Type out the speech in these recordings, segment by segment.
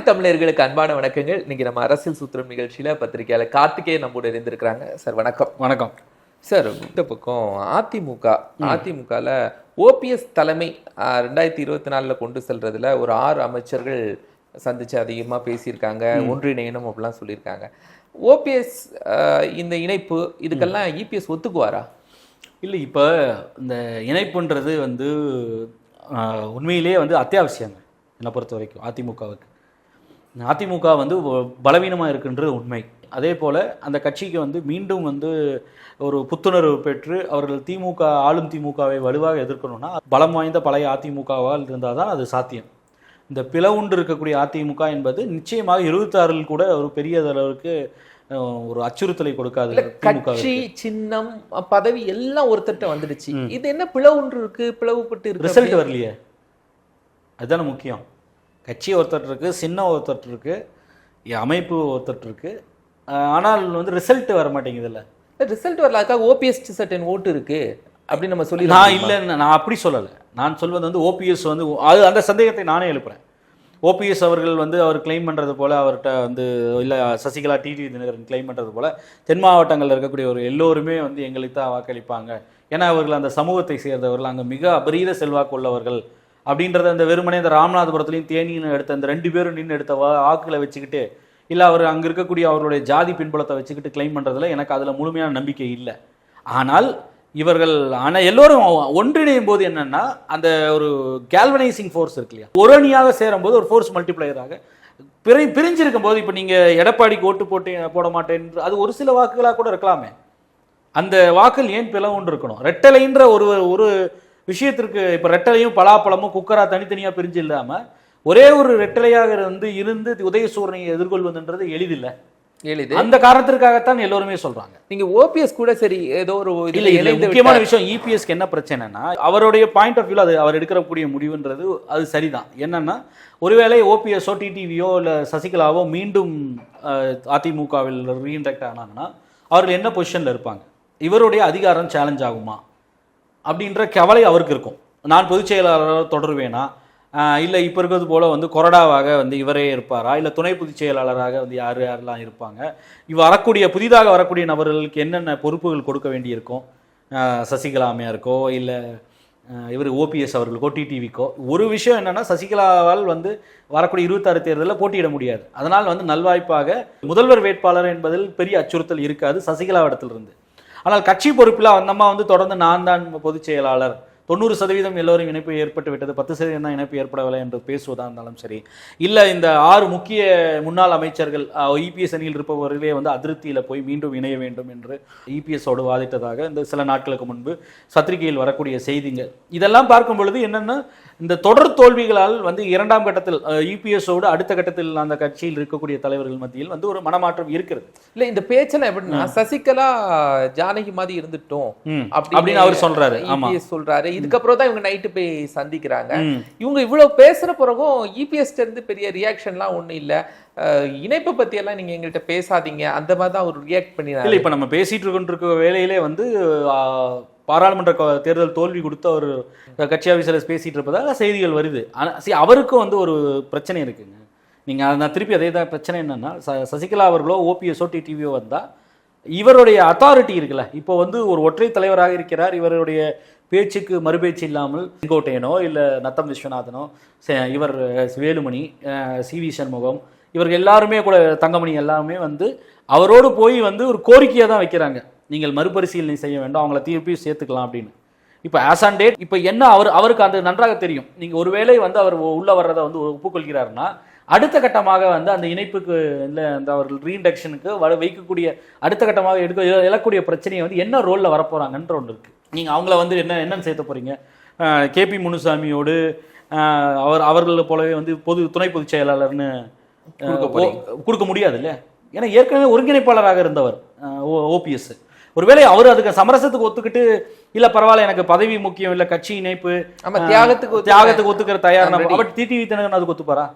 நாட்டு தமிழர்களுக்கு அன்பான வணக்கங்கள். இன்னைக்கு நம்ம அரசியல் சூத்திரம் நிகழ்ச்சியில பத்திரிகையாளர் கார்த்திகேயன் நம்மோட இருந்திருக்கிறாங்க சார் வணக்கம். வணக்கம். சார் இந்த பக்கம் அதிமுக அதிமுகல ஓபிஎஸ் தலைமை ரெண்டாயிரத்தி இருபத்தி நாலுல கொண்டு செல்றதுல ஒரு ஆறு அமைச்சர்கள் சந்திச்சு அதிகமா பேசியிருக்காங்க ஒன்றிணையணும் அப்படிலாம் சொல்லியிருக்காங்க. ஓபிஎஸ் இந்த இணைப்பு இதுக்கெல்லாம் இபிஎஸ் ஒத்துக்குவாரா? இல்லை இப்போ இந்த இணைப்புன்றது வந்து உண்மையிலேயே வந்து அத்தியாவசியங்க. என்னை பொறுத்த வரைக்கும் அதிமுகவுக்கு. அதிமுக வந்து பலவீனமாக இருக்குன்றது உண்மை. அதே போல் அந்த கட்சிக்கு வந்து மீண்டும் வந்து ஒரு புத்துணர்வு பெற்று அவர்கள் திமுக ஆளும் திமுகவை வலுவாக எதிர்க்கணும்னா பலம் வாய்ந்த பழைய அதிமுகவால் இருந்தால் தான் அது சாத்தியம். இந்த பிளவுண்டு இருக்கக்கூடிய அதிமுக என்பது நிச்சயமாக இருபத்தாறில் கூட ஒரு பெரிய அளவுக்கு ஒரு அச்சுறுத்தலை கொடுக்காது கட்சி சின்னம் பதவி எல்லாம் ஒருத்தர்ட்ட வந்துடுச்சு. இது என்ன பிளவுன்று இருக்கு பிளவுபட்டு இருக்கு ரிசல்ட் வரலையே. அதுதானே முக்கியம். கட்சி ஒருத்தர் இருக்கு சின்ன ஒருத்தர் இருக்கு எ- அமைப்பு ஒருத்தர் இருக்கு. ஆஹ் ஆனால் வந்து ரிசல்ட் வர மாட்டேங்குதுல்ல ரிசல்ட் வரல அதுக்காக ஓபிஎஸ் சர்டன் ஓட்டு இருக்கு அப்படின்னு நம்ம சொல்லி நான் இல்லைன்னு நான் அப்படி சொல்லலை. நான் சொல்வது வந்து ஓபிஎஸ் வந்து அது அந்த சந்தேகத்தை நானே எழுப்புறேன். ஓபிஎஸ் அவர்கள் வந்து அவர் கிளைம் பண்ணுறது போல் அவர்கிட்ட வந்து இல்லை சசிகலா டிடி தினகரன் கிளைம் பண்ணுறது போல் தென் மாவட்டங்களில் இருக்கக்கூடிய ஒரு எல்லோருமே வந்து எங்களுக்கு தான் வாக்களிப்பாங்க. ஏன்னா அவர்கள் அந்த சமூகத்தை சேர்ந்தவர்கள் அங்கே மிக அபரீத செல்வாக்கு உள்ளவர்கள். அப்படின்றத அந்த வெறுமனே இந்த ராமநாதபுரத்துலையும் தேனின்னு எடுத்த அந்த ரெண்டு பேரும் நின்று எடுத்த வா- வாக்குகளை வச்சுக்கிட்டு இல்லை அவர் அங்கே இருக்கக்கூடிய அவருடைய ஜாதி பின்புலத்தை வச்சுக்கிட்டு கிளைம் பண்ணுறதுல எனக்கு அதில் முழுமையான நம்பிக்கை இல்லை. ஆனால் இவர்கள் ஆனால் எல்லோரும் ஒன்றிணையும் போது என்னன்னா அந்த ஒரு கேல்வனைசிங் ஃபோர்ஸ் இருக்கு இல்லையா? ஒரு அணியாக சேரும்போது ஒரு ஃபோர்ஸ் மல்டிப்ளையராக பிரி பிரிஞ்சிருக்கும் போது இப்போ நீங்கள் எடப்பாடிக்கு ஓட்டு போட்டு போட மாட்டேன் அது ஒரு சில வாக்குகளாக கூட இருக்கலாமே. அந்த வாக்கள் ஏன் பிளவுன்னு இருக்கணும்? ரெட்டலைன்ற ஒரு ஒரு விஷயத்திற்கு இப்போ ரெட்டலையும் பலாப்பழமும் குக்கரா தனித்தனியாக பிரிஞ்சு இல்லாமல் ஒரே ஒரு ரெட்டலையாக இருந்து இருந்து உதயசூரனை எதிர்கொள்வதுன்றது எளிதில்லை. எளிது. அந்த காரணத்திற்காகத்தான் எல்லோருமே சொல்றாங்க. நீங்க ஓபிஎஸ் கூட சரி ஏதோ ஒரு இல்ல இல்ல. முக்கியமான. விஷயம் இபிஎஸ்க்கு என்ன பிரச்சனைனா அவருடைய பாயிண்ட் ஆஃப் வியூல அது அவர் எடுக்கக்கூடிய முடிவுன்றது அது சரிதான். என்னன்னா ஒருவேளை ஓபிஎஸ்ஓ டிடிவியோ இல்ல சசிகலாவோ மீண்டும் அதிமுகவில் ரீஇன்டெக்ட் ஆனாங்கன்னா அவர்கள் என்ன பொசிஷன்ல இருப்பாங்க? இவருடைய அதிகாரம் சேலஞ்ச் ஆகுமா? அப்படின்ற கவலை அவருக்கு இருக்கும். நான் பொதுச் செயலாளராக தொடருவேனா? இல்லை இப்போ இருக்கிறது போல் வந்து கொரடாவாக வந்து இவரே இருப்பாரா? இல்லை துணை பொதுச் செயலாளராக வந்து யார் யாரெல்லாம் இருப்பாங்க? இவ வரக்கூடிய புதிதாக வரக்கூடிய நபர்களுக்கு என்னென்ன பொறுப்புகள் கொடுக்க வேண்டியிருக்கும்? சசிகலா அம்மையாருக்கோ இல்லை இவர் ஓபிஎஸ் அவர்களுக்கோ டிடிவிக்கோ ஒரு விஷயம் என்னென்னா சசிகலாவால் வந்து வரக்கூடிய இருபத்தாறு தேர்தலில் போட்டியிட முடியாது. அதனால் வந்து நல்வாய்ப்பாக முதல்வர் வேட்பாளர் என்பதில் பெரிய அச்சுறுத்தல் இருக்காது சசிகலாவிடத்திலிருந்து ஆனால் கட்சி பொறுப்பில் அந்த அம்மா வந்து தொடர்ந்து நான் தான் பொதுச் செயலாளர். தொண்ணூறு சதவீதம் எல்லோரும் இணைப்பு ஏற்பட்டு விட்டது. பத்து சதவீதம் தான் இணைப்பு ஏற்படவில்லை என்று பேசுவதா இருந்தாலும் சரி. இல்லை இந்த ஆறு முக்கிய முன்னாள் அமைச்சர்கள் இபிஎஸ் அணியில் இருப்பவர்களே வந்து அதிருப்தியில் போய் மீண்டும் இணைய வேண்டும் என்று இபிஎஸோடு வாதிட்டதாக இந்த சில நாட்களுக்கு முன்பு பத்திரிகையில் வரக்கூடிய செய்திகள் இதெல்லாம் பார்க்கும் பொழுது என்னன்னா இந்த தொடர் தோல்விகளால் வந்து இரண்டாம் கட்டத்தில் இபிஎஸோடு அடுத்த கட்டத்தில் அந்த கட்சியில் இருக்கக்கூடிய தலைவர்கள் மத்தியில் வந்து ஒரு மனமாற்றம் இருக்கிறது. இல்ல இந்த பேச்செல்லாம் எப்படின்னா சசிகலா ஜானகி மாதிரி இருந்துட்டோம். அப்படின்னு அவர் சொல்றாரு. சொல்றாரு. இதுக்கப்புறம் தான் இவங்க நைட்டு போய் சந்திக்கிறாங்க. இவங்க இவ்வளவு பேசுற பிறகும் இபிஎஸ் இருந்து பெரிய ரியாக்ஷன்லாம் ஒண்ணும் இல்ல. இணைப்பை பத்தி எல்லாம் நீங்க எங்கள்கிட்ட பேசாதீங்க. அந்த மாதிரி தான் அவர் ரியாக்ட் இல்ல பண்ணினாரு இப்ப நம்ம பேசிட்டு இருக்கின்ற வேலையிலே வந்து பாராளுமன்ற தேர்தல் தோல்வி கொடுத்த ஒரு கட்சி ஆஃபீஸில் பேசிட்டு இருப்பதாக செய்திகள் வருது. ஆனா see, அவருக்கும் வந்து ஒரு பிரச்சனை இருக்குங்க. நீங்க அது நான் திருப்பி அதே தான் பிரச்சனை என்னன்னா சசிகலா அவர்களோ ஓபிஎஸ்ஓ டிடிவியோ வந்தா இவருடைய அத்தாரிட்டி இருக்குல்ல. இப்போ வந்து ஒரு ஒற்றை தலைவராக இருக்கிறார். இவருடைய பேச்சுக்கு மறுபேச்சு இல்லாமல் செங்கோட்டையனோ இல்லை நத்தம் விஸ்வநாதனோ இவர் வேலுமணி சி வி சண்முகம் இவர்கள் எல்லாருமே கூட தங்கமணி எல்லாமே வந்து அவரோடு போய் வந்து ஒரு கோரிக்கையை தான் வைக்கிறாங்க. நீங்கள் மறுபரிசீலனை செய்ய வேண்டும் அவங்கள திருப்பி சேர்த்துக்கலாம் அப்படின்னு. இப்போ ஆஸ் ஆன் டேட் இப்போ என்ன அவர் அவருக்கு அது நன்றாக தெரியும். நீங்கள் ஒருவேளை வந்து அவர் உள்ளே வர்றதை வந்து ஒப்புக்கொள்கிறாருன்னா அடுத்த கட்டமாக வந்து அந்த இணைப்புக்கு இல்லை அந்த அவர்கள் ரீஇண்டக்ஷனுக்கு வர வைக்கக்கூடிய அடுத்த கட்டமாக எடுக்க எழ- எழக்கூடிய பிரச்சனையை வந்து என்ன ரோலில் வரப்போறாங்கன்ற ஒன்று இருக்கு. நீங்கள் அவங்கள வந்து என்ன என்னன்னு சேர்த்த போறீங்க? கேபி முனுசாமியோடு அவர் அவர்கள் போலவே வந்து பொது துணை பொதுச் செயலாளர்னு கொடுக்க முடியாது இல்ல ஏன்னா ஏற்கனவே ஒருங்கிணைப்பாளராக இருந்தவர் ஓபிஎஸ் ஒருவேளை அவர் அதுக்கு சமரசத்துக்கு ஒத்துக்கிட்டு இல்ல பரவாயில்ல எனக்கு பதவி முக்கியம் இல்ல கட்சி இணைப்பு தியாகத்துக்கு. தியாகத்துக்கு ஒத்துக்கிற தயார். அவர் டிடிவி தினகரன் அதுக்கு ஒத்துப்பாரா?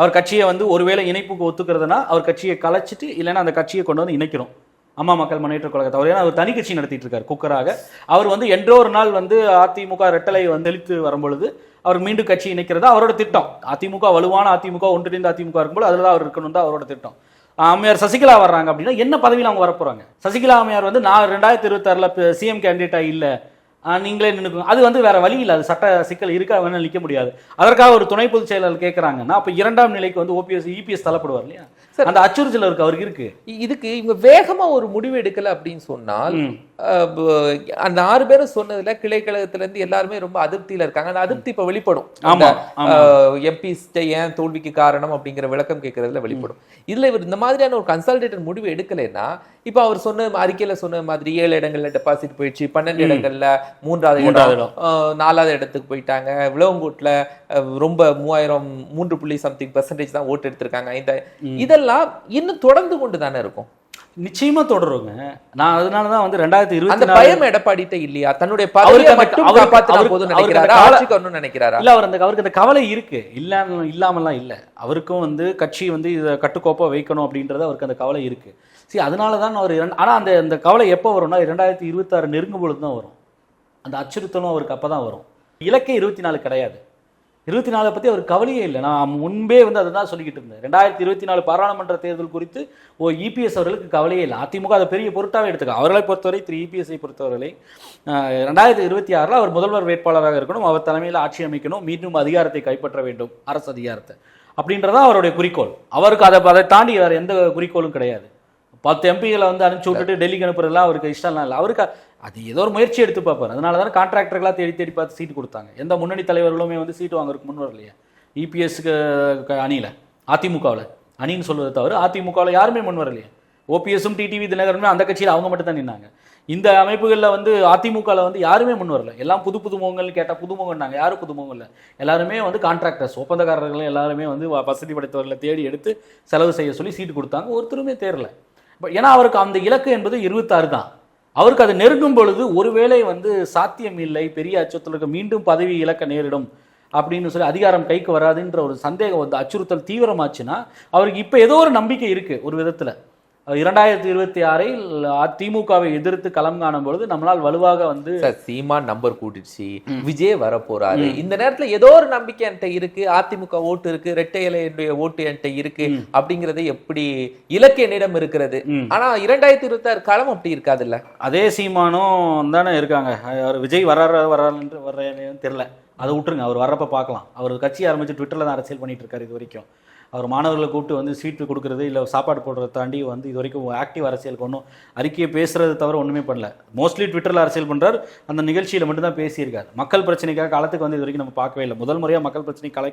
அவர் கட்சியை வந்து ஒருவேளை இணைப்புக்கு ஒத்துக்கிறதுனா அவர் கட்சியை கலைச்சிட்டு இல்லைன்னா அந்த கட்சியை கொண்டு வந்து இணைக்கிறோம். அம்மா மக்கள் முன்னேற்ற கழகத்தை. அவர் ஏன்னா அவர் தனி கட்சி நடத்திட்டு இருக்காரு குக்கராக. அவர் வந்து என்றோ ஒரு நாள் வந்து அதிமுக ரெட்டலை வந்து தெளித்து வரும்பொழுது அவர் மீண்டும் கட்சி இணைக்கிறது அவரோட திட்டம். அதிமுக வலுவான அதிமுக ஒன்றிணைந்த அதிமுக இருக்கும்போது அதில் தான் அவர் இருக்கணும் தான் அவரோட திட்டம். அம்மையார் சசிகலா வர்றாங்க அப்படின்னா என்ன பதவியில் அவங்க வரப்போறாங்க? சசிகலா அம்மையார் வந்து நான் ரெண்டாயிரத்தி இருபத்தாறுல சிஎம் கேண்டிடேட்டாக இல்லை. நீங்களே நினைக்கும் அது வந்து வேற வழி இல்லை. அது சட்ட சிக்கல் இருக்கா வேணா நிற்க முடியாது. அதற்காக ஒரு துணை பொதுச் செயலாளர் கேட்கறாங்கன்னா அப்ப இரண்டாம் நிலைக்கு வந்து ஓபிஎஸ் இபிஎஸ் தள்ளப்படுவார் இல்லையா? சரி. அந்த அச்சுறுத்தல் இருக்கு அவருக்கு இருக்கு. இதுக்கு இவங்க வேகமா ஒரு முடிவு எடுக்கல அப்படின்னு சொன்னால் அந்த ஆறு பேரும் சொன்னதுல கிளை கழகத்துல இருந்து எல்லாருமே ரொம்ப அதிருப்தியில இருக்காங்க. அந்த அதிருப்தி இப்ப வெளிப்படும். ஆமா ஆமா. எம்பிஸ் ஏன் தோல்விக்கு காரணம் அப்படிங்கிற விளக்கம் கேட்கறதுல வெளிப்படும். இதுல இவர் இந்த மாதிரியான ஒரு கன்சல்டேட்டட் முடிவு எடுக்கலைன்னா இப்ப அவர் சொன்ன அறிக்கையில சொன்ன மாதிரி ஏழு இடங்கள்ல டெபாசிட் போயிடுச்சு பன்னெண்டு இடங்கள்ல மூன்றாவது இடம் நாலாவது இடத்துக்கு போயிட்டாங்க. விளவங்கோட்ல அஹ், ரொம்ப மூவாயிரம் மூன்று புள்ளி சம்திங் பர்சன்டேஜ் தான் ஓட்டு எடுத்திருக்காங்க. இந்த இதெல்லாம் இன்னும் தொடர்ந்து கொண்டு தானே இருக்கும். நிச்சயமா தொடருங்க. நான் அதனால தான் வந்து ரெண்டாயிரத்தி அந்த இருபத்தி நாலு பயம் எடப்பாடிட்ட இல்லையா? தன்னுடைய பதவியை அந்த- மட்டும் காப்பாத்தினா அவருக்கு- போதும் நினைக்கிறாரா? அந்த ஆட்சிக்கு நினைக்கிறாரா? இல்ல அவர் அந்த அவருக்கு அந்த கவலை இருக்கு. இல்லாம இல்லாமலாம் இல்ல. அவருக்கும் வந்து கட்சி வந்து இதை கட்டுக்கோப்பா வைக்கணும் அப்படின்றது அவருக்கு அந்த கவலை இருக்கு. சரி அதனால தான் அவர் ஆனா அந்த அந்த கவலை எப்போ வரும்னா இரண்டாயிரத்தி இருபத்தாறு நெருங்கும் பொழுது தான் வரும். அந்த அச்சுறுத்தலும் அவருக்கு அப்பதான் வரும். இலக்கே இருபத்தி நாலு கிடையாது. இருபத்தி நாலை பற்றி அவர் கவலையே இல்லை. நான் முன்பே வந்து அதை தான் சொல்லிக்கிட்டு இருந்தேன். ரெண்டாயிரத்தி இருபத்தி நாலு பாராளுமன்ற தேர்தல் குறித்து ஓ இபிஎஸ் அவர்களுக்கு கவலையே இல்லை. அதிமுக அதை பெரிய பொருட்டாகவே எடுத்துக்க அவர்களை பொறுத்தவரை திரு இபிஎஸ்ஐ பொறுத்தவரை ரெண்டாயிரத்தி இருபத்தி ஆறில் அவர் முதல்வர் வேட்பாளராக இருக்கணும். அவர் தலைமையில் ஆட்சி அமைக்கணும். மீண்டும் அதிகாரத்தை கைப்பற்ற வேண்டும். அரசு அதிகாரத்தை. அப்படின்றதான் அவருடைய குறிக்கோள். அவருக்கு அதை அதை தாண்டி வேற எந்த குறிக்கோளும் கிடையாது. பத்து எம்பிகளை வந்து அனுப்பிச்சு விட்டுட்டு டெல்லிக்கு அனுப்புறதுலாம் அவருக்கு இஷ்டம்லாம் இல்லை. அவருக்கு அது ஏதோ ஒரு முயற்சி எடுத்து பார்ப்பார். அதனால தானே கான்ட்ராக்டர்களாக தேடி தேடி பார்த்து சீட்டு கொடுத்தாங்க. எந்த முன்னணி தலைவர்களுமே வந்து சீட்டு வாங்குறதுக்கு முன் வரலையா. இபிஎஸ்க்கு அணியில் அதிமுகவில். அணின்னு சொல்வதை தவிர அதிமுகவில் யாருமே முன் வரலையே. ஓபிஎஸும் டிடிவி தினகரனுமே அந்த கட்சியில் அவங்க மட்டும் தான் நின்னாங்க. இந்த அமைப்புகளில் வந்து அதிமுகவில் வந்து யாருமே முன் வரல. எல்லாம் புது புது முகங்கள்னு கேட்டால் புது முகம்னாங்க. யாரும் புது முகம் இல்லை எல்லாருமே வந்து கான்ட்ராக்டர்ஸ் ஒப்பந்தக்காரர்கள் எல்லாருமே வந்து வ- வசதி படைத்தவர்களை தேடி எடுத்து செலவு செய்ய சொல்லி சீட்டு கொடுத்தாங்க. ஒருத்தருமே தேரல. பட் ஏன்னா அவருக்கு அந்த இலக்கு என்பது இருபத்தாறு தான். அவருக்கு அது நெருங்கும் பொழுது ஒருவேளை வந்து சாத்தியம் இல்லை பெரிய அச்சுறுத்தலுக்கு மீண்டும் பதவி இழக்க நேரிடும் அப்படின்னு சொல்லி அதிகாரம் கைக்கு வராதுன்ற ஒரு சந்தேகம் வந்து அச்சுறுத்தல் தீவிரமாச்சுன்னா அவருக்கு இப்போ ஏதோ ஒரு நம்பிக்கை இருக்குது ஒரு விதத்தில். இரண்டாயிரத்தி இருபத்தி ஆறில் அதிமுகவை எதிர்த்து களம் காணும் பொழுது நம்மளால் வலுவாக வந்து சீமான் நம்பர் கூட்டிடுச்சு. விஜய் வர போறாரு இந்த நேரத்துல ஏதோ ஒரு நம்பிக்கை என்கிட்ட இருக்கு. அதிமுக ஓட்டு இருக்கு. ரெட்டை இலையுடைய ஓட்டு என்கிட்ட இருக்கு அப்படிங்கறது எப்படி இலக்கு என்னிடம் இருக்கிறது. ஆனா இரண்டாயிரத்தி இருபத்தி ஆறு காலம் அப்படி இருக்காதுல்ல? அதே சீமானும் தானே இருக்காங்க. விஜய் வர்றாரு வர்றாருன்னு வர்றேன்னு தெரியல. அதை விட்டுருங்க. அவர் வர்றப்ப பார்க்கலாம். அவர் கட்சி ஆரம்பிச்சு ட்விட்டரில் தான் அரசியல் பண்ணிட்டு இருக்காரு இது வரைக்கும். அவர் மாணவர்களை கூப்பிட்டு வந்து சீட்டு கொடுக்கறது இல்லை சாப்பாடு போடுறத தாண்டி வந்து இது வரைக்கும் ஆக்டிவ் அரசியலுக்கு ஒன்றும் அறிக்கையை பேசுகிறத தவிர ஒன்றுமே பண்ணல. மோஸ்ட்லி ட்விட்டரில் அரசியல் பண்றார். அந்த நிகழ்ச்சியில் மட்டும்தான் பேசியிருக்கார். மக்கள் பிரச்சனைக்காக காலத்துக்கு வந்து இது வரைக்கும் நம்ம பார்க்கவே இல்லை. முதல் முறையாக மக்கள் பிரச்சனை கலை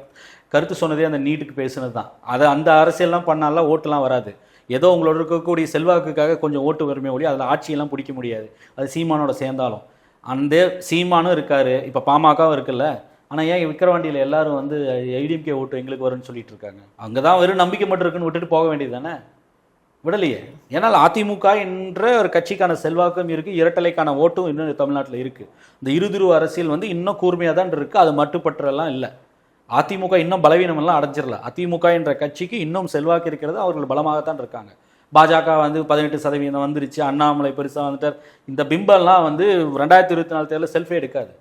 கருத்து சொன்னதே அந்த நீட்டுக்கு பேசுனது தான் அதை அந்த அரசியல்லாம் பண்ணாலாம் ஓட்டுலாம் வராது. ஏதோ உங்களோட இருக்கக்கூடிய செல்வாக்குக்காக கொஞ்சம் ஓட்டு வருமே ஒழி அதில் ஆட்சியெல்லாம் பிடிக்க முடியாது. அது சீமானோட சேர்ந்தாலும். அந்த சீமானும் இருக்காரு. இப்போ பாமகவும் இருக்குல்ல. ஆனால் ஏன் விக்கிரவாண்டியில் எல்லாரும் வந்து ஐடிஎம்கே ஓட்டு எங்களுக்கு வரும்னு சொல்லிட்டு இருக்காங்க? அங்கே தான் வெறும் நம்பிக்கை மட்டும் இருக்குன்னு விட்டுட்டு போக வேண்டியது தானே? விடலையே. ஏன்னால் அதிமுக என்ற ஒரு கட்சிக்கான செல்வாக்கும் இருக்குது இரட்டலைக்கான ஓட்டும் இன்னும் தமிழ்நாட்டில் இருக்குது இந்த இருதுருவ அரசியல் வந்து இன்னும் கூர்மையாக தான் இருக்குது அது மட்டுப்பற்றெல்லாம் இல்லை. அதிமுக இன்னும் பலவீனமெல்லாம் அடைஞ்சிடல. அதிமுக என்ற கட்சிக்கு இன்னும் செல்வாக்கு இருக்கிறது அவர்கள் பலமாகத்தான் இருக்காங்க. பாஜக வந்து பதினெட்டு சதவீதம் வந்துருச்சு அண்ணாமலை பெருசாக வந்துட்டார். இந்த பிம்பம்லாம் வந்து ரெண்டாயிரத்தி இருபத்தி நாலு தேர்தலில் செல்ஃபே எடுக்காது.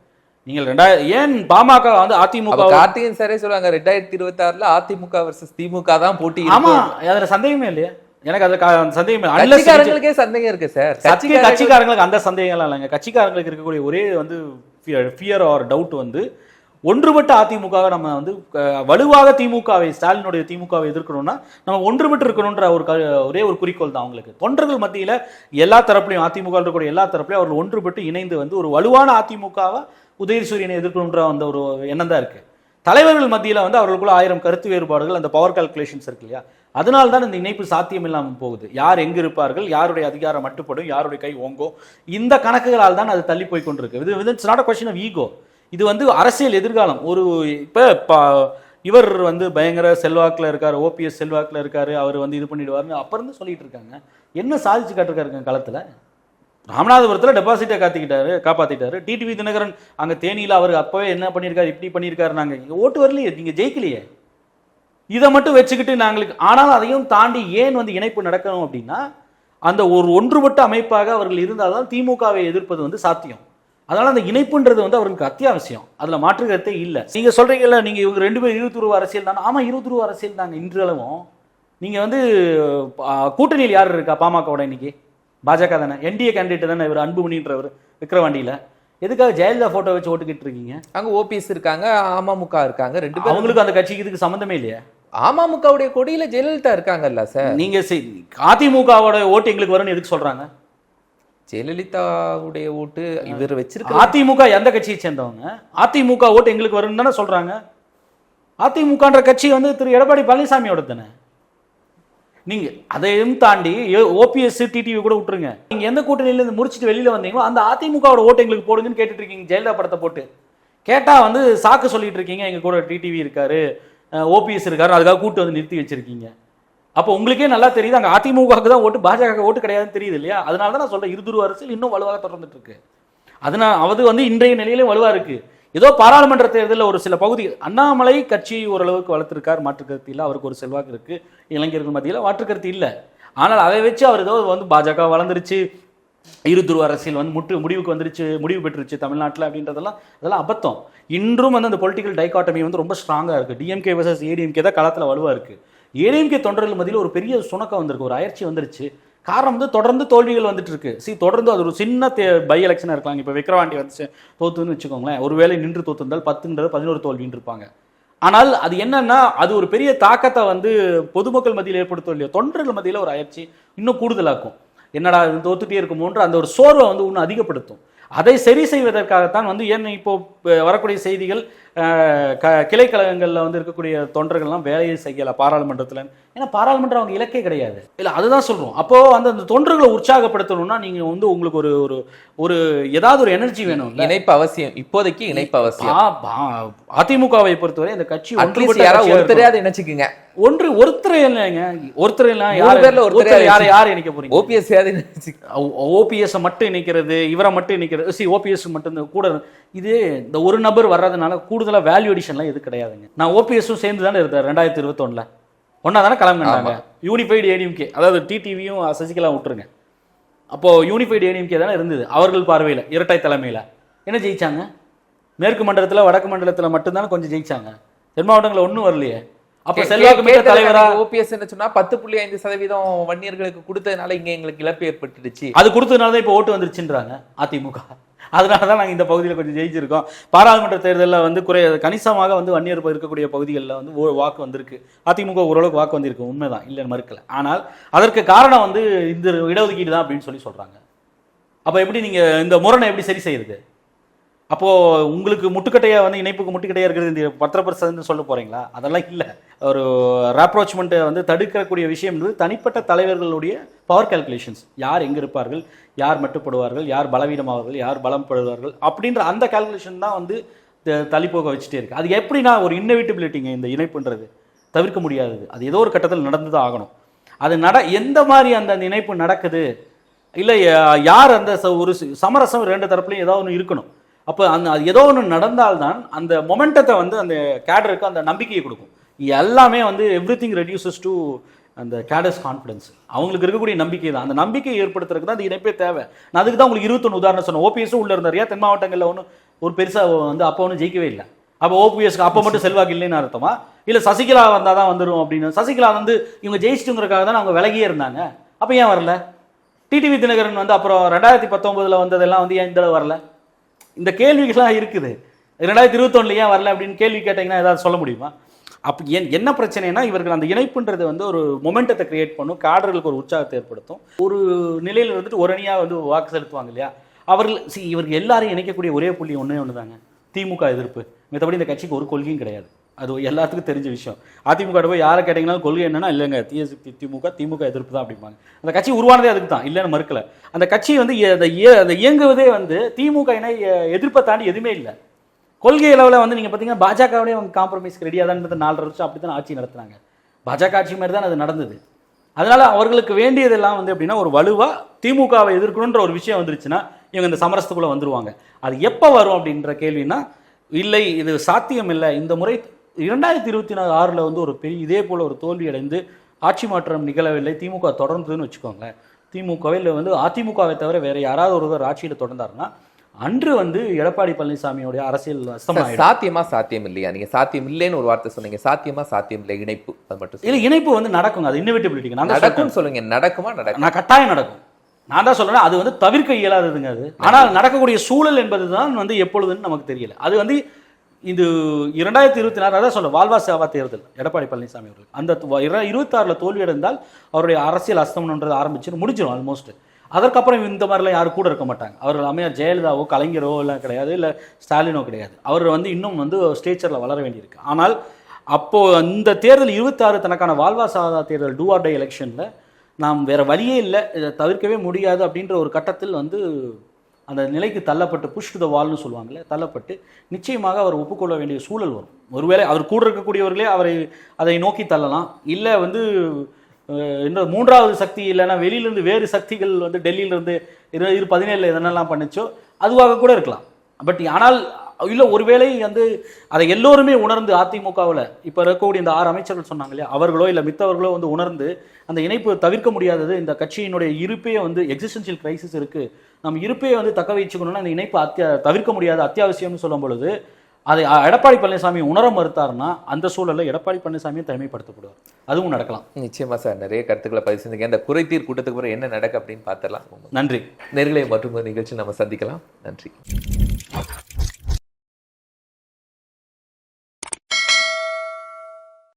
நீங்கள் ரெண்டாயிரம் ஏன் பாமக வந்து அதிமுக கார்த்திகேயன் சாரே சொல்லுவாங்க ரெண்டாயிரத்தி இருபத்தி ஆறுல அதிமுக வர்சஸ் திமுக தான் போட்டி ஆமா. அதுல சந்தேகமே இல்லையா. எனக்கு அதுல கா- சந்தேகமே கட்சிக்காரங்களுக்கே சந்தேகம் இருக்கு சார் கட்சி கட்சிக்காரங்க கட்சிக்காரங்களுக்கு அந்த சந்தேகம்லாம் இல்லைங்க. கட்சிக்காரங்களுக்கு இருக்கக்கூடிய ஒரே வந்து ஃபியர் ஆர் டவுட் வந்து ஒன்றுபட்ட அதிமுக நம்ம வந்து வலுவாக திமுகவை ஸ்டாலினுடைய திமுகவை எதிர்க்கணும்னா நம்ம ஒன்றுபட்டு இருக்கணுன்ற ஒரு ஒரே ஒரு குறிக்கோள் தான் அவங்களுக்கு. தொண்டர்கள் மத்தியில எல்லா தரப்புலையும் அதிமுக இருக்கக்கூடிய எல்லா தரப்புலையும் அவர்கள் ஒன்றுபட்டு இணைந்து வந்து ஒரு வலுவான அதிமுகவை உதயசூரியனை எதிர்க்கணுன்ற அந்த ஒரு எண்ணம் தான் இருக்கு. தலைவர்கள் மத்தியில் வந்து அவர்களுக்குள்ள ஆயிரம் கருத்து வேறுபாடுகள் அந்த பவர் கால்குலேஷன்ஸ் இருக்கு இல்லையா? அதனால தான் இந்த இணைப்பு சாத்தியம் இல்லாமல் போகுது. யார் எங்கே இருப்பார்கள் யாருடைய அதிகாரம் மட்டுப்படும் யாருடைய கை ஓங்கும் இந்த கணக்குகளால் தான் அது தள்ளி போய் கொண்டிருக்கு. இது it's not a question of ego இது வந்து அரசியல் எதிர்காலம். ஒரு இப்போ ப- இவர் வந்து பயங்கர செல்வாக்கில் இருக்கார் ஓபிஎஸ் செல்வாக்கில் இருக்கார் அவர் வந்து இது பண்ணிடுவார்னு அப்ப இருந்து சொல்லிட்டு இருக்காங்க. என்ன சாதிச்சு காட்டிருக்காருங்க களத்தில் ராமநாதபுரத்தில் டெபாசிட்டை காத்திக்கிட்டாரு காப்பாற்றிட்டாரு டிடிவி தினகரன் அங்கே தேனியில் அவர் அப்போவே என்ன பண்ணியிருக்காரு இப்படி பண்ணியிருக்காரு நாங்கள் இங்கே ஓட்டு வரலையே நீங்கள் ஜெயிக்கலையே. இதை மட்டும் வச்சுக்கிட்டு நாங்களுக்கு ஆனாலும் அதையும் தாண்டி ஏன் வந்து இணைப்பு நடக்கணும் அப்படின்னா அந்த ஒரு ஒன்றுபட்ட அமைப்பாக அவர்கள் இருந்தால் தான் திமுகவை எதிர்ப்பது வந்து சாத்தியம். அதனால் அந்த இணைப்புன்றது வந்து அவர்களுக்கு அத்தியாவசியம். அதில் மாற்றுகிறதே இல்லை. நீங்கள் சொல்கிறீங்கல்ல நீங்கள் இவங்க ரெண்டு பேரும் இருபத்துருவ அரசியல் தானே. ஆமா ரூபா அரசியல் தாங்க இன்றளவும். நீங்கள் வந்து கூட்டணியில் யார் இருக்கா பாமகவோட இன்னைக்கு? பாஜக தானே? என்டிஏ கேண்டிடேட் தானே இவர்? அன்புமணின்றவர் விக்கிரவாண்டியில. எதுக்காக ஜெயலலிதா போட்டோ வச்சு ஓட்டுக்கிட்டு இருக்கீங்க அங்க ஓபிஎஸ் இருக்காங்க அமமுக இருக்காங்க ரெண்டு பேரும் அவங்களுக்கு அந்த கட்சிக்கு இதுக்கு சம்மந்தமே இல்லையா? அமமுகவுடைய கொடியில ஜெயலலிதா இருக்காங்கல்ல சார். நீங்க அதிமுகவோட ஓட்டு எங்களுக்கு வரும்னு எதுக்கு சொல்றாங்க? ஜெயலலிதாவுடைய ஓட்டு இவர் வச்சிருக்க அதிமுக எந்த கட்சியை சேர்ந்தவங்க? அதிமுக ஓட்டு எங்களுக்கு வரும்னு தானே சொல்றாங்க? அதிமுகன்ற கட்சி வந்து திரு எடப்பாடி பழனிசாமியோட தானே? நீங்க அதையும் தாண்டி ஓபிஎஸ் டிடிவி கூட விட்டுருங்க. நீங்க எந்த கூட்டணியில இருந்து முடிச்சுட்டு வெளியில வந்தீங்களோ அந்த அதிமுகவோட ஓட்டு எங்களுக்கு போடுங்கன்னு கேட்டுட்டு இருக்கீங்க ஜெயலலிதா படத்தை போட்டு. கேட்டா வந்து சாக்கு சொல்லிட்டு இருக்கீங்க எங்க கூட டிடிவி இருக்காரு ஓபிஎஸ் இருக்காரு அதுக்காக கூட்டு வந்து நிறுத்தி வச்சிருக்கீங்க. அப்போ உங்களுக்கே நல்லா தெரியுது அங்கே அதிமுகவுக்கு தான் ஓட்டு பாஜக ஓட்டு கிடையாதுன்னு தெரியுது இல்லையா? அதனால தான் நான் சொல்றேன் இருதுருவ அரசியல் இன்னும் வலுவாக தொடர்ந்துட்டு இருக்கு. அதனால் அது வந்து இன்றைய நிலையிலும் வலுவாக இருக்குது ஏதோ பாராளுமன்ற தேர்தலில் ஒரு சில பகுதி அண்ணாமலை கட்சி ஓரளவுக்கு வளர்த்துருக்கார் மாற்றுக் இல்லை அவருக்கு ஒரு செல்வாக்கு இருக்குது இளைஞர்கள் மத்தியில் மாற்றுக்கருத்து இல்லை. ஆனால் அதை வச்சு அவர் ஏதோ வந்து பாஜக வளர்ந்துருச்சு இருதுருவ அரசியல் வந்து முட்டு முடிவுக்கு வந்துருச்சு முடிவு பெற்றுருச்சு தமிழ்நாட்டில் அப்படின்றதெல்லாம் அதெல்லாம் அபத்தம். இன்றும் வந்து அந்த பொலிட்டிக்கல் டைகாட்டமி வந்து ரொம்ப ஸ்ட்ராங்காக இருக்குது டிஎம்கே வர்சஸ் ஏடிஎம்கே தான் களத்தில் வலுவாக இருக்குது ஏடிஎம்கே தொண்டர்கள் மத்தியில் ஒரு பெரிய சுணக்கம் வந்திருக்கு ஒரு அயற்சி வந்துருச்சு. காரணம் வந்து தொடர்ந்து தோல்விகள் வந்துட்டு இருக்கு சி தொடர்ந்து அது ஒரு சின்ன தே பை எலெக்ஷனாக இருக்கலாம். இப்போ விக்ரவாண்டி வந்து தோத்துன்னு வச்சுக்கோங்களேன். ஒருவேளை நின்று தோத்துருந்தால் பத்துன்றது பதினோரு தோல்வின்னு இருப்பாங்க. ஆனால் அது என்னன்னா அது ஒரு பெரிய தாக்கத்தை வந்து பொதுமக்கள் மத்தியில் ஏற்படுத்தும் இல்லையோ தொண்டர்கள் மத்தியில் ஒரு அயற்சி இன்னும் கூடுதலாக்கும். என்னடா இது தோத்துட்டே இருக்குமோன்ற அந்த ஒரு சோர்வை வந்து இன்னும் அதிகப்படுத்தும். அதை சரி செய்வதற்காகத்தான் வந்து ஏன் இப்போ வரக்கூடிய செய்திகள் க கிளைக்கழகங்களில் வந்து இருக்கக்கூடிய தொண்டர்கள்லாம் வேலையை செய்யலை பாராளுமன்றத்தில். ஏன்னா பாராளுமன்றம் அவங்க இலக்கே கிடையாது. இல்லை அதுதான் சொல்கிறோம் அப்போ அந்த அந்த தொண்டர்களை உற்சாகப்படுத்தணும்னா நீங்கள் வந்து உங்களுக்கு ஒரு ஒரு ஒரு ஏதாவது ஒரு எனர்ஜி வேணும் இணைப்பு அவசியம். இப்போதைக்கு இணைப்பு அவசியம். அதிமுகவை பொறுத்தவரை இந்த கட்சி ஒன்றுபட்ட யாராவது ஒருத்தரையாவது இணைச்சுக்குங்க. ஒன்று ஒருத்தர் இல்லைங்க ஒருத்தர் இல்ல யாரு பேர்ல ஒருத்தரை யாரை யார் இணைக்க போறீங்க? ஓபிஎஸ் இணைச்சுக்க ஓபிஎஸ் மட்டும் இணைக்கிறது இவரை மட்டும் இணைக்கிறது. சி ஓபிஎஸ் மட்டும் கூட இது இந்த ஒரு நபர் வர்றதுனால கூடுதலா வேல்யூ அடிஷன்லாம் எது கிடையாதுங்க. நான் ஓபிஎஸும் சேர்ந்து தானே இருந்தார் ரெண்டாயிரத்தி இருபத்தொன்னுல. ஒன்னா தானே கிளம்பினாங்க யூனிஃபைடு ஏடிஎம்கே அதாவது டிடிவியும் சசிகலா விட்டுருங்க. அப்போ யூனிஃபைடு ஏடிஎம்கே தானே இருந்தது. அவர்கள் பார்வையில் இரட்டை தலைமையில. என்ன ஜெயிச்சாங்க? மேற்கு மண்டலத்துல வடக்கு மண்டலத்துல மட்டும்தானே கொஞ்சம் ஜெயிச்சாங்க. தென் மாவட்டங்களில் ஒன்றும் வரலையே. அப்ப செல்வாக்கு தலைவரா? ஓபிஎஸ் என்ன சொன்னா பத்து புள்ளி ஐந்து சதவீதம் வன்னியர்களுக்கு கொடுத்ததுனால இங்க எங்களுக்கு இழப்பு ஏற்பட்டுடுச்சு. அது கொடுத்ததுனால தான் இப்போ ஓட்டு வந்துருச்சுன்றாங்க அதிமுக. அதனால தான் நாங்கள் இந்த பகுதியில் கொஞ்சம் ஜெயிச்சிருக்கோம். பாராளுமன்ற தேர்தலில் வந்து குறை கணிசமாக வந்து வன்னியர் இருக்கக்கூடிய பகுதிகளில் வந்து வாக்கு வந்திருக்கு. அதிமுக ஓரளவுக்கு வாக்கு வந்திருக்கு உண்மைதான். இல்லைன்னு மறுக்கல. ஆனால் அதற்கு காரணம் வந்து இந்த இடஒதுக்கீடு தான் அப்படின்னு சொல்லி சொல்றாங்க. அப்போ எப்படி நீங்க இந்த முரணை எப்படி சரி செய்யறது? அப்போ உங்களுக்கு முட்டுக்கட்டையா வந்து இணைப்புக்கு முட்டுக்கட்டையா இருக்கிறது இந்த பத்திர பர்சன்ட் சொல்ல போறீங்களா? அதெல்லாம் இல்லை. ஒரு ராப்ரோச்மெண்ட்டை வந்து தடுக்கக்கூடிய விஷயம் தனிப்பட்ட தலைவர்களுடைய பவர் கால்குலேஷன்ஸ் யார் எங்க இருப்பார்கள்? யார் மட்டுப்படுவார்கள்? யார் பலவீனமாவார்கள்? யார் பலம் படுவார்கள் அப்படின்ற அந்த கால்குலேஷன் தான் வந்து தள்ளி போக வச்சுட்டே இருக்கு. அது எப்படின்னா ஒரு இன்னவிட்டபிலிட்டிங்க இந்த இணைப்புன்றது. தவிர்க்க முடியாதது. அது ஏதோ ஒரு கட்டத்தில் நடந்து தான் ஆகணும். அது நட எந்த மாதிரி அந்த இணைப்பு நடக்குது? இல்லை யா- யார் அந்த ஒரு சமரசம் ரெண்டு தரப்புலையும் ஏதாவது ஒன்று இருக்கணும். அப்போ அந்த அது ஏதோ ஒன்று நடந்தால்தான் அந்த மொமெண்டத்தை வந்து அந்த கேடருக்கு அந்த நம்பிக்கையை கொடுக்கும். எல்லாமே வந்து எவ்ரி திங் ரெடியூசஸ் டு அந்த கேடர்ஸ் கான்ஃபிடன்ஸ் அவங்களுக்கு இருக்கக்கூடிய நம்பிக்கை தான். அந்த நம்பிக்கையை ஏற்படுத்துறதுக்கு தான் அந்த இணைப்பே தேவை. நான் அதுக்கு தான் உங்களுக்கு இருபத்தொன்று உதாரணம் சொன்னேன். ஓபிஎஸும் உள்ள இருந்தார். ஏன் தென் மாவட்டங்களில் ஒன்றும் ஒரு பெருசாக வந்து அப்போ ஒன்றும் ஜெயிக்கவே இல்லை. அப்போ ஓபிஎஸ்க்கு அப்போ மட்டும் செல்வாக்கு இல்லைன்னு அர்த்தமா? இல்லை சசிகலா வந்தால் தான் வந்துடும் அப்படின்னு. சசிகலா வந்து இவங்க ஜெயிச்சிட்டுங்கிறக்காக தான் அவங்க விலகியே இருந்தாங்க. அப்போ ஏன் வரல? டிடிவி தினகரன் வந்து அப்புறம் ரெண்டாயிரத்தி பத்தொம்போதில் வந்ததெல்லாம் வந்து ஏன் இந்த தடவை வரல? இந்த கேள்விகள்லாம் இருக்குது. ரெண்டாயிரத்தி இருபத்தொன்னுல ஏன் வரல அப்படின்னு கேள்வி கேட்டீங்கன்னா ஏதாவது சொல்ல முடியுமா? அப்போ என் என்ன பிரச்சனைனா இவர்கள் அந்த இணைப்புன்றது வந்து ஒரு மொமெண்டத்தை கிரியேட் பண்ணும் காடர்களுக்கு ஒரு உற்சாகத்தை ஏற்படுத்தும். ஒரு நிலையில் இருந்துட்டு ஒரு அணியாக வந்து வாக்கு செலுத்துவாங்க இல்லையா? அவர்கள் சி இவர்கள் எல்லாரையும் இணைக்கக்கூடிய ஒரே புள்ளி ஒன்றே ஒன்று தாங்க திமுக எதிர்ப்பு. மற்றபடி இந்த கட்சிக்கு ஒரு கொள்கையும் கிடையாது. அது எல்லாத்துக்கும் தெரிஞ்ச விஷயம். அதிமுக போய் யாரை கேட்டீங்கன்னா கொள்கை என்னன்னா இல்லைங்க திமுக திமுக எதிர்ப்பு தான் அப்படிம்பாங்க. அந்த கட்சி உருவானதே அதுக்கு தான் இல்லைன்னு மறுக்கல. அந்த கட்சி வந்து அந்த இய- அந்த இயங்குவதே வந்து திமுக இணை எதிர்ப்பை தாண்டி எதுவுமே இல்லை. கொள்கை அளவில் வந்து நீங்கள் பார்த்தீங்கன்னா பாஜகவுடைய அவங்க காம்ப்ரமைஸ்க்கு ரெடியாக தான் நாலரை வருஷம் அப்படி தான் ஆட்சி நடத்துனாங்க. பாஜக ஆட்சி மாதிரி தான் அது நடந்தது. அதனால் அவர்களுக்கு வேண்டியதெல்லாம் வந்து எப்படின்னா ஒரு வலுவாக திமுகவை எதிர்க்கணுன்ற ஒரு விஷயம் வந்துருச்சுன்னா இவங்க இந்த சமரசத்துக்குள்ளே வந்துருவாங்க. அது எப்போ வரும் அப்படின்ற கேள்வினா இல்லை இது சாத்தியம் இல்லை இந்த முறை இரண்டாயிரத்தி இருபத்தி நாலு ஆறில் வந்து ஒரு பெரிய இதே போல ஒரு தோல்வி அடைந்து ஆட்சி மாற்றம் நிகழவில்லை. திமுக தொடர்ந்ததுன்னு வச்சுக்கோங்களேன். திமுகவில் வந்து அதிமுகவை தவிர வேற யாராவது ஒருவர் ஆட்சியில் தொடர்ந்தாருன்னா அன்று வந்து எடப்பாடி பழனிசாமியோடைய அரசியல் சாத்தியமா சாத்தியம் இல்லையா நீங்க சாத்தியம் இல்லைன்னு ஒரு வார்த்தை சொன்னீங்க. சாத்தியமா சாத்தியம் இல்லை இணைப்பு அது மட்டும். இல்ல இணைப்பு வந்து நடக்குங்க. அது சொல்றேன். நடக்கும்னு சொல்லுங்க. நடக்குமா? நடக்கும் நான் கட்டாயம் நடக்கும். நான் தான் சொல்றேன். அது வந்து தவிர்க்க இயலாததுங்க அது. ஆனால் நடக்கக்கூடிய சூழல் என்பதுதான் வந்து எப்பொழுதுன்னு நமக்கு தெரியல. அது வந்து இது இரண்டாயிரத்தி இருபத்தி நாலு அதான் சொல்ல வாழ்வா சேவா தேர்தல் எடப்பாடி பழனிசாமி அவர்கள். அந்த இருபத்தாறில் இருபத்தாறுல தோல்வி அடைந்தால் அவருடைய அரசியல் அஸ்தமனன்றது ஆரம்பிச்சு முடிஞ்சிடும் ஆல்மோஸ்ட் அதற்கப்புறம் இந்த மாதிரிலாம் யாரும் கூட இருக்க மாட்டாங்க. அவர்கள் அம்மையார் ஜெயலலிதாவோ கலைஞரோ எல்லாம் கிடையாது இல்லை ஸ்டாலினோ கிடையாது. அவர் வந்து இன்னும் வந்து ஸ்டேச்சரில் வளர வேண்டியிருக்கு. ஆனால் அப்போது அந்த தேர்தல் இருபத்தாறு தனக்கான வாழ்வா சாதா தேர்தல் டூ ஆர் டே எலெக்ஷனில் நாம் வேறு வழியே இல்லை இதை தவிர்க்கவே முடியாது அப்படின்ற ஒரு கட்டத்தில் வந்து அந்த நிலைக்கு தள்ளப்பட்டு புஷ் டு த வால்னு சொல்லுவாங்கள்ல தள்ளப்பட்டு நிச்சயமாக அவர் ஒப்புக்கொள்ள வேண்டிய சூழல் வரும். ஒருவேளை அவர் கூட இருக்கக்கூடியவர்களே அவரை அதை நோக்கி தள்ளலாம். இல்லை வந்து அஹ், என்ன மூன்றாவது சக்தி இல்லைன்னா வெளியிலேருந்து வேறு சக்திகள் வந்து டெல்லியிலேருந்து இரு இரு பதினேழில் என்னென்னலாம் பண்ணுச்சோ அதுவாக கூட இருக்கலாம். பட் ஆனால் இல்லை ஒருவேளை வந்து அதை எல்லோருமே உணர்ந்து அதிமுகவில் இப்போ இருக்கக்கூடிய இந்த ஆறு அமைச்சர்கள் சொன்னாங்க இல்லையா? அவர்களோ இல்லை மித்தவர்களோ வந்து உணர்ந்து அந்த இணைப்பு தவிர்க்க முடியாதது இந்த கட்சியினுடைய இருப்பே வந்து எக்ஸிஸ்டன்ஷியல் கிரைசிஸ் இருக்கு. நம்ம இருப்பே வந்து தக்க வச்சுக்கணும்னா இந்த இணைப்பு அத்தியா தவிர்க்க முடியாத அத்தியாவசியம்னு சொல்லும் பொழுது அதை எடப்பாடி பழனிசாமி உணர மறுத்தாருன்னா அந்த சூழலில் எடப்பாடி பழனிசாமியும் தனிமைப்படுத்தப்படுவார். அதுவும் நடக்கலாம். நிச்சயமா சார் நிறைய கருத்துக்களை பதிவு செஞ்சீங்க இந்த குறைதீர் கூட்டத்துக்கு பிறகு என்ன நடக்கு அப்படின்னு பார்த்துடலாம். நன்றி. நேர்களை மற்றும் நிகழ்ச்சி நம்ம சந்திக்கலாம். நன்றி.